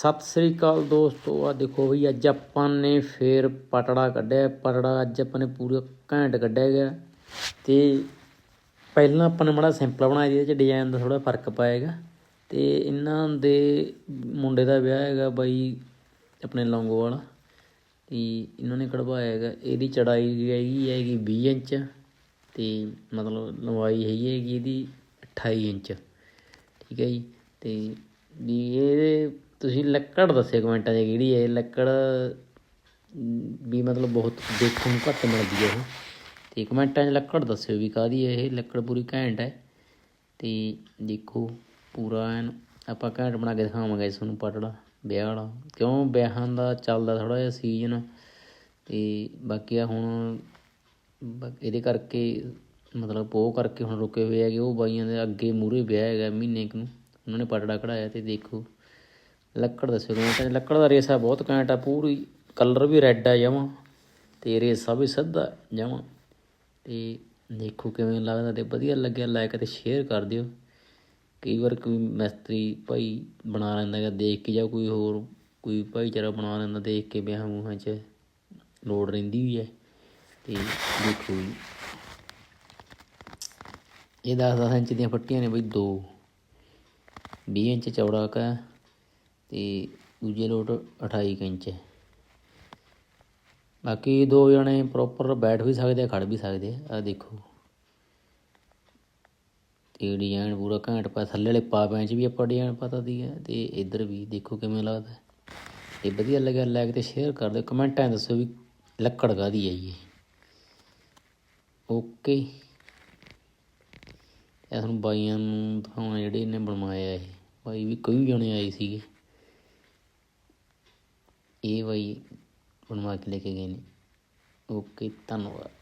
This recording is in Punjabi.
ਸਤਿ ਸ੍ਰੀ ਅਕਾਲ ਦੋਸਤੋ ਆ ਦੇਖੋ ਬਈ, ਅੱਜ ਆਪਾਂ ਨੇ ਫੇਰ ਪਟੜਾ ਕੱਢਿਆ। ਪਟੜਾ ਅੱਜ ਆਪਾਂ ਨੇ ਪੂਰਾ ਘੈਂਟ ਕੱਢਿਆ ਗਿਆ। ਤੇ ਪਹਿਲਾਂ ਆਪਾਂ ਨੇ ਮਾੜਾ ਸਿੰਪਲ ਬਣਾਇਆ, ਜਿਹਦੇ ਚ ਡਿਜ਼ਾਈਨ ਦਾ ਥੋੜਾ ਫ਼ਰਕ ਪਾਏਗਾ ਤੇ ਇਹਨਾਂ ਦੇ ਮੁੰਡੇ ਦਾ ਵਿਆਹ ਹੈਗਾ ਬਾਈ, ਆਪਣੇ ਲੌਂਗੋਵਾਲ ਤੇ ਇਹਨਾਂ ਨੇ ਕਢਵਾਇਆ ਹੈਗਾ। ਇਹਦੀ ਚੜਾਈ ਹੈਗੀ ਹੈਗੀ 20 ਇੰਚ। ਤੇ ਮਤਲਬ ਲੰਬਾਈ ਹੈਗੀ ਹੈਗੀ ਇਹਦੀ 28 ਇੰਚ। ਠੀਕ ਹੈ ਜੀ? ਤੇ ਵੀ ਇਹ ਤੁਸੀਂ ਲੱਕੜ ਦੱਸਿਓ ਕਮੈਂਟਾਂ 'ਚ ਕਿਹੜੀ ਹੈ ਲੱਕੜ, ਵੀ ਮਤਲਬ ਬਹੁਤ ਦੇਖਣ ਨੂੰ ਘੱਟ ਮਿਲਦੀ ਹੈ ਇਹ। ਤੇ ਕਮੈਂਟਾਂ 'ਚ ਲੱਕੜ ਦੱਸਿਓ ਵੀ ਕਾਹਦੀ ਹੈ ਇਹ, ਲੱਕੜ ਪੂਰੀ ਘੈਂਟ ਹੈ ਤੇ ਦੇਖੋ, ਪੂਰਾ ਐਨ ਆਪਾਂ ਘੈਂਟ ਬਣਾ ਕੇ ਦਿਖਾਵਾਂਗੇ ਇਸ ਨੂੰ ਪਟੜਾ ਵਿਆਹ ਵਾਲਾ। ਕਿਉਂ? ਵਿਆਹਾਂ ਦਾ ਚੱਲਦਾ ਥੋੜਾ ਜਿਹਾ ਸੀਜ਼ਨ ਤੇ ਬਾਕੀ ਆ ਹੁਣ, ਬ- ਇਹਦੇ ਕਰਕੇ ਮਤਲਬ ਪੋਹ ਕਰਕੇ ਹੁਣ ਰੁਕੇ ਹੋਏ ਹੈਗੇ, ਉਹ ਬਾਈਆਂ ਦੇ ਅੱਗੇ ਮੂਰੇ ਵਿਆਹ ਹੈਗਾ ਮਹੀਨੇ ਇੱਕ ਨੂੰ। ਉਹਨਾਂ ਨੇ ਪਟੜਾ ਕਢਾਇਆ ਤੇ ਦੇਖੋ। ਲੱਕੜ ਦੱਸਿਓ ਕਮੈਂਟਾਂ ਲੱਕੜ ਦਾ ਰੇਸਾ ਬਹੁਤ ਕੈਂਟ ਆ, ਪੂਰੀ ਕਲਰ ਵੀ ਰੈੱਡ ਆ ਜਮਾਂ, ਤੇ ਰੇਸਾ ਵੀ ਸਿੱਧਾ ਜਮਾਂ। ਤੇ ਦੇਖੋ ਕਿਵੇਂ ਲੱਗਦਾ ਤੇ ਵਧੀਆ ਲੱਗਿਆ ਲਾਈਕ ਤੇ ਸ਼ੇਅਰ ਕਰ ਦਿਓ। ਕਈ ਵਾਰ ਕੋਈ ਮਿਸਤਰੀ ਭਾਈ ਬਣਾ ਲੈਂਦਾ ਹੈਗਾ, ਦੇਖ ਕੇ ਜਾਂ ਕੋਈ ਹੋਰ ਕੋਈ ਭਾਈਚਾਰਾ ਬਣਾ ਲੈਂਦਾ, ਦੇਖ ਕੇ ਵਿਆਹਾਂ ਮੂਹਾਂ 'ਚ ਲੋੜ ਰਹਿੰਦੀ ਵੀ ਹੈ। ਤੇ ਦੇਖੋ ਜੀ। ਇਹ 10-10 ਇੰਚ ਦੀਆਂ ਫੱਟੀਆਂ ਨੇ ਬਈ ਦੋ। 20 ਇੰਚ ਚੌੜਾ ਕਾ। ਤੇ ਦੂਜੇ ਲੋਟ 28 ਕੁ ਇੰਚ ਹੈ। ਬਾਕੀ ਦੋ ਜਣੇ ਪ੍ਰੋਪਰ ਬੈਠ ਵੀ ਸਕਦੇ ਆ, ਖੜ ਵੀ ਸਕਦੇ ਆ। ਆ ਦੇਖੋ। ਤੇ ਡਿਜ਼ਾਈਨ ਪੂਰਾ ਘੈਂਟ ਪਾ, ਥੱਲੇ ਵਾਲੇ ਪਾਪਿਆਂ 'ਚ ਵੀ ਆਪਾਂ ਡਿਜ਼ਾਈਨ ਪਤਾ ਦੀ ਹੈ ਤੇ ਇੱਧਰ ਵੀ ਦੇਖੋ ਕਿਵੇਂ ਲੱਗਦਾ। ਹੈ। ਤੇ ਵਧੀਆ ਲੱਗਿਆ ਲਾਈਕ ਤੇ ਸ਼ੇਅਰ ਕਰ ਦਿਓ ਕਮੈਂਟਾਂ 'ਚ ਦੱਸੋ ਵੀ ਲੱਕੜ ਕਾਹਦੀ ਹੈ ਜੀ ਇਹ। ਓਕੇ ਇਹ ਤੁਹਾਨੂੰ ਬਾਈਆਂ ਨੂੰ ਦਿਖਾਉਣਾ ਜਿਹੜੇ ਇਹਨੇ ਬਣਵਾਇਆ ਇਹ। ਬਾਈ ਵੀ ਕਈ ਜਣੇ ਆਏ ਸੀਗੇ। ਇਹ ਬਾਈ ਬਣਵਾ ਕੇ ਲੈ ਕੇ ਗਏ ਨੇ। ਓਕੇ ਧੰਨਵਾਦ।